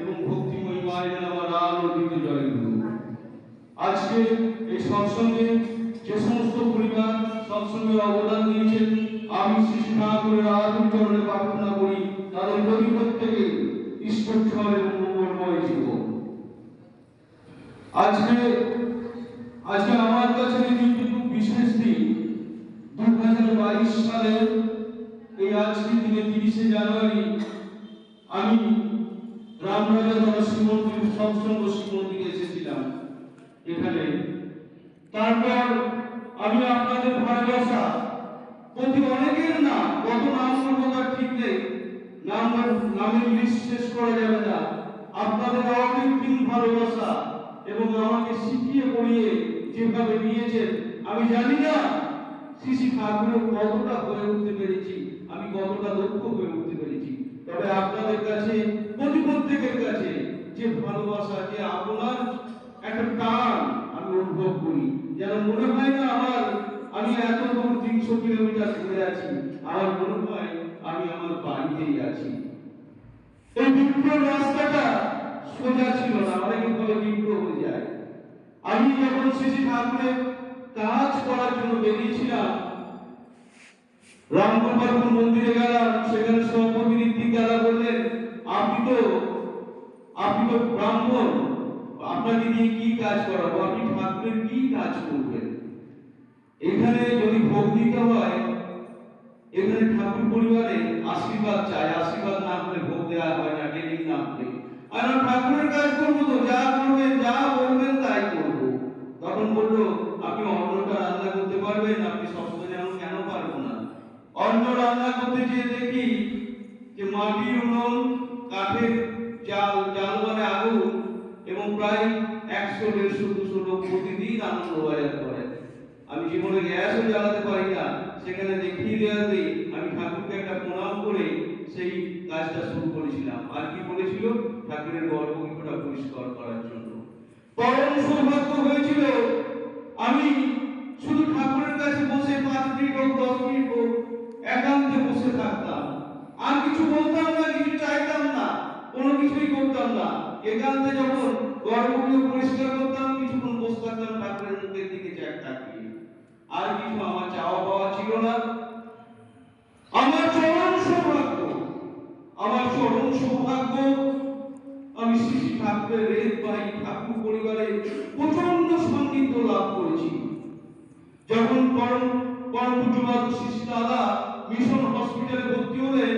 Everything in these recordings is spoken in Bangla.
এবং শ্রী মায়ের আমার আলোকিত আজকে এই সৎসঙ্গে যে সমস্ত পরিবার সৎসঙ্গে অবদান দিয়েছেন, আমি শ্রী ঠাকুরের প্রার্থনা করি, তাদের প্রতি প্রত্যেকে ঈশ্বর এবং মঙ্গলময় জীবন আজকে আজকে আমার কাছে দিনটি খুব বিশেষ দিন দু হাজার বাইশ সালে এই আজকে দিনে তিরিশে জানুয়ারি, আমি রামরাজা দ্বারা শ্রীমন্দির সৎসঙ্গ শ্রীমন্দিরে এসেছিলাম এখানে। তারপর আমি আপনাদের ভালোবাসা, প্রতি অনেকের না কত নাম তার ঠিক নেই, নাম নামের লিস্ট করা যাবে না। আপনাদের অকৃত্রিম ভালোবাসা এবং আমাকে শিখিয়ে পড়িয়ে যেভাবে নিয়েছেন, আমি জানি না শিশি ঠাকুরের কতটা হয়ে উঠতে পেরেছি, আমি কতটা দক্ষ হয়ে উঠতে পেরেছি। তবে আপনাদের কাছে, প্রতি প্রত্যেকের কাছে যে ভালোবাসা যে আপনার একটা টান আমি অনুভব করি। যেন মনে হয় না আমার, আমি এত দূর তিনশো কিলোমিটার ঘুরে আছি, আমার মনে হয় আমি আমার বাড়িতেই আছি। এই বিপ্লব রাস্তাটা সোজা ছিল না, অনেকে বলে বিপ্লব হয়ে যায়। আমি যখন শ্রী ঠাকুরের কাজ করার জন্য বেরিয়েছিলাম রামগোপালপুর মন্দিরে গেলাম, সেখানে সভাপতি বললেন, আপনি তো আপনি তো ব্রাহ্মণ, আপনাকে কি কাজ করাবো? আপনি ঠাকুরের কি কাজ করবেন? এখানে যদি ভোগ দিতে হয়, এখানে ঠাকুর পরিবারে আশীর্বাদ চাই। আশীর্বাদ না হলে ভোগ দেওয়া হয় না ট্রেনিং না হলে আমি ঠাকুরের কাজ করব তো, যা করবেন যা বলবেন তাই করব। তখন বলল, আপনি অন্নটা রান্না করতে পারবেন, আপনি সবসময় কেন পারব না? অন্ন রান্না করতে গিয়ে দেখি যে মাটির উনুন, কাঠের জাল জাল মানে আগুন এবং প্রায় একশো, দেড়শো, দুশো লোক প্রতিদিন আনন্দ বাজার করে। আমি জীবনে গ্যাসও জ্বালাতে পারি না। সেখানে দেখিয়ে দেওয়াতে আমি ঠাকুরকে একটা প্রণাম করে সেই কাজটা শুরু করেছিলাম। আর কি বলেছিল ঠাকুরের গর্ভগৃহটা পরিষ্কার করার জন্য। পরম সৌভাগ্য হয়েছিল, আমি শুধু ঠাকুরের কাছে বসে পাঁচ মিনিট হোক, দশ মিনিট হোক, একান্তে বসে থাকতাম। আর কিছু বলতাম না, কিছু চাইতাম না, কোনো কিছুই করতাম না। একান্তে যখন গর্ভগৃহ পরিষ্কার করতাম, কিছুক্ষণ বসে থাকতাম ঠাকুরের মুখের দিকে চাক তাকিয়ে। আর কিছু আমার চাওয়া পাওয়া ছিল না। আমার চরম সৌভাগ্য আমার চরম সৌভাগ্য, আমি শ্রী ঠাকুরের রেত ভাই ঠাকুর পরিবারের প্রচণ্ড সংগীত লাভ করেছি। যখন পরম পরম পূজ্যবাদ শ্রী দাদা মিশন হসপিটালে ভর্তি হলেন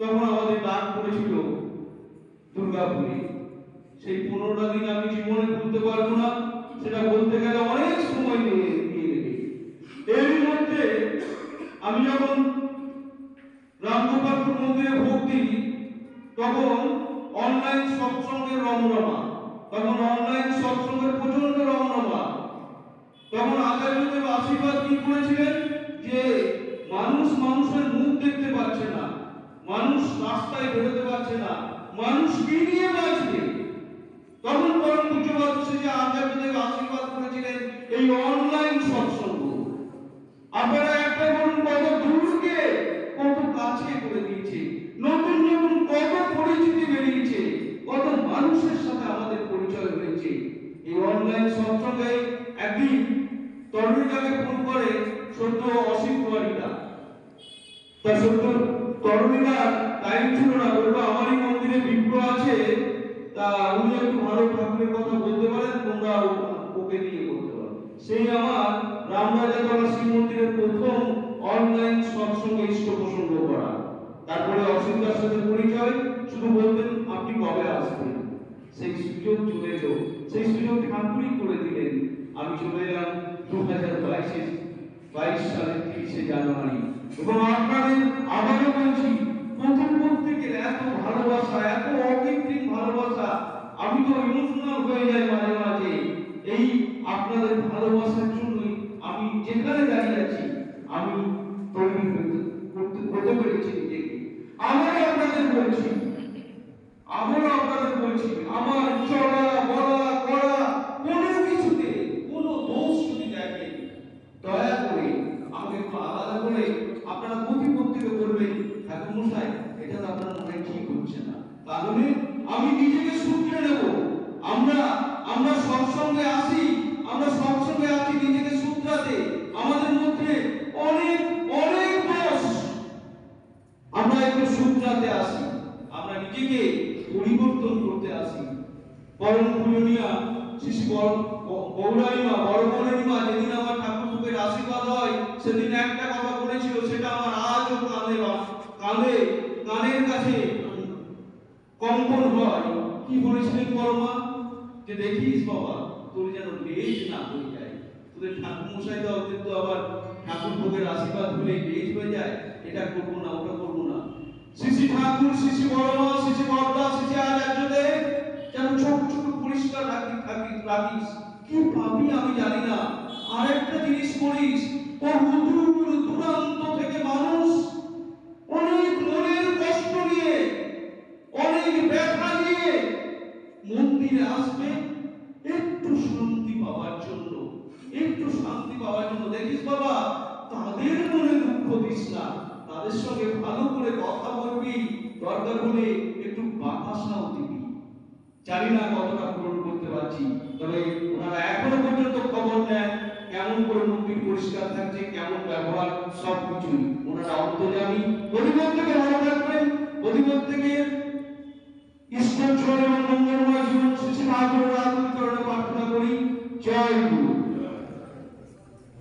তখন আমাদের ডাক পড়েছিল, দুর্গাপুরে, সেই পনেরোটা দিন আমি জীবনে ভুলতে পারব না, সেটা বলতে গেলে অনেক সময় নিয়ে নিয়ে নেবে। এর মধ্যে আমি যখন রামগোপালপুর মন্দিরে ভোগ দিই তখন অনলাইন সৎসঙ্গের রমরমা, তখন অনলাইন সৎসঙ্গের প্রচণ্ড রমরমা। তখন আচার্যদেব আশীর্বাদ কি করেছিলেন? যে মানুষ মানুষের মুখ দেখতে পাচ্ছে না, মানুষ রাস্তায় বেরোতে পারছে না, মানুষ কি নিয়ে বাঁচবে তখন পরম পূজ্যবাদ যে আচার্যদেব আশীর্বাদ করেছিলেন এই অনলাইন সৎসঙ্গ। আপনারা একটা বলুন কত দূরকে কত কাছে করে দিয়েছে নতুন নতুন কত পরিচিতি বেরিয়েছে কত মানুষের সাথে আমাদের পরিচয় হয়েছে। এই অনলাইন সৎসঙ্গে একদিন তরুণীটাকে ফোন করে সত্য অসীম কুমারীটা। তা সত্য তরুণীরা টাইম ছিল না বলব আমারই মন্দিরে বিপ্র আছে। তা উনি একটু ভালো ঠাকুরের কথা বলতে পারেন, তোমরা ওকে দিয়ে করতে পারো। সেই আমার রামরাজাতলা শ্রী মন্দিরের প্রথম অনলাইন সৎসঙ্গে ইষ্ট প্রসঙ্গ করা। তারপরে অসীমদার সাথে পরিচয়। শুধু বলতেন, আপনি কবে আসবেন? সেই সুযোগ চলে এলো। সেই সুযোগ ঠাকুরই করে দিলেন। আমি চলে এলাম দু হাজার বাইশে বাইশ সালের তিরিশে জানুয়ারি। এবং আপনাদের আবারও বলছি, প্রথম প্রত্যেকের এত ভালোবাসা, এত অকৃত্রিম ভালোবাসা, আমি তো ইমোশনাল হয়ে যাই মাঝে মাঝে। এই আপনাদের ভালোবাসার জন্যই আমি যেখানে দাঁড়িয়ে আছি, আমি তৈরি করতে পেরেছি নিজেকে। আমি আপনাদের বলছি আবারও আপনাদের বলছি, আমার চলা বলা করা কোনো কিছুতে কোনো দোষ যদি দেখে দয়া করে আমাকে একটু আলাদা করে আপনারা প্রতিপদ করতে বলবেন ঠাকুর মশাই এটা তো আপনার মনে ঠিক হচ্ছে না। তাহলে আমি নিজেকে শুধরে নেব আমরা আমরা সৎসঙ্গে আসি আমরা সৎসঙ্গে আসি নিজেকে শুধরাতে আমাদের মধ্যে অনেক অনেক দোষ আমরা একটু শুধরাতে আসি আমরা নিজেকে পরিবর্তন করতে আসি পরম পূজনীয়া শিশু গৌরাইমা বড় গৌরাইমা যেদিন আমার ঠাকুর মুখের আশীর্বাদ হয়, সেদিন একটা কথা বলেছিল, সেটা আমার আজও কানে কানে, কানের কাছে কম্পন হয়। কি বলেছিলেন পরমা যে দেখিস বাবা, তোর যেন লেজ না হয়ে যায়। তোদের ঠাকুর মশাই তো ওদের তো আবার ঠাকুর ভোগের আশীর্বাদ হলে লেজ হয়ে যায়। এটা করব না, ওটা করব না। শিশি ঠাকুর শিশি বড়মা শিশি বড়দা শিশি আচার্যদের যেন ছোট ছোট পরিষ্কার রাখি থাকি রাখিস কি পাবি আমি জানি না। আরেকটা জিনিস করিস বহু দূর দূরান্ত থেকে মানুষ অনেক মনের কষ্ট নিয়ে, অনেক ব্যথা নিয়ে মন্দিরে আসবে। একটু শান্তি পাওয়ার জন্য, একটু শান্তি পাওয়ার জন্য। দেখিস বাবা, তাদের মনে দুঃখ দিস না। তাদের সঙ্গে ভালো করে কথা বলবি। দরকার হলে একটু বাতাসাও দিবি। জানি না কতটা পূরণ করতে পারছি, তবে ওনারা এখনও পর্যন্ত খবর নেন কেমন করে মন্দির পরিষ্কার থাকছে, কেমন ব্যবহার সব কিছু ওনারা অন্তর্জামী অধিপত থেকে ভালো থাকবেন। অধিপত থেকে ইস্কন এবং মঙ্গলময় জীবন শ্রী মহাপ্রভু প্রার্থনা করি। জয় গুরু।